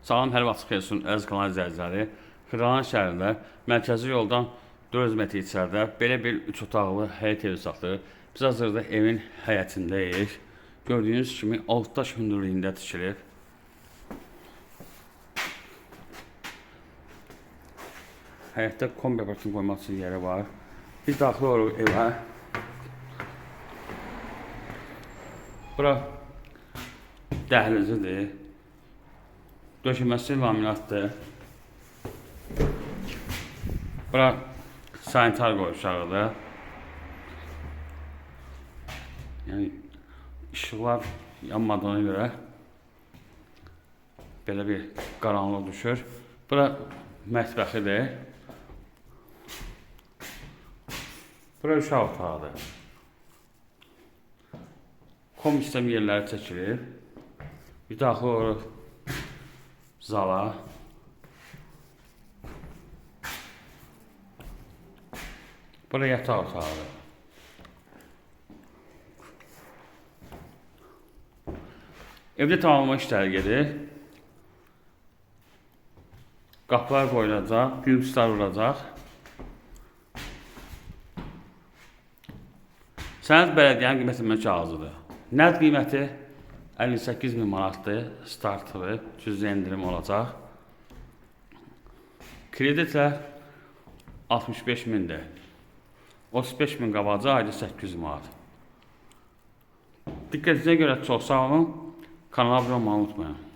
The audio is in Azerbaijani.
Salam, hər vaxt xeyir olsun əziz kanal izləyiciləri. Xırdalan şəhərində mərkəzi yoldan 400 metr içəridə belə bir 3 otaqlı həyət evi satılır. Biz hazırda evin həyətindəyik. Gördüyünüz kimi alt daş hündürlüyündə tikilib. Həyətdə kombi aparatını qoymaq üçün yeri var. Biz daxil oluruq evə. Bura dəhlizidir. Döşəməsi laminatdır. Bura sanitar qoyuşağıdır. Yəni işıqlar yanmadığına görə belə bir qaranlıq düşür. Bura mətbəxidir. Bura uşaq otağıdır. Kom istəm yerləri çəkilir. Bir daxil oluruq zala. Bura yataq otağıdır. Evdə tamamlama işləri gedir. Qapılar qoyulacaq, gülüslər vuracaq. Sənəd bələdiyyənin qiymətlənmə kağızıdır. Nəqd qiyməti 58 min manatdır, startlı, cüzi endirim olacaq. Kreditlər 65 mindir. 35 min qabaca ayda 800 manat. Diqqətinizə görə çox sağ olun. Kanala abunə olmağı unutmayın.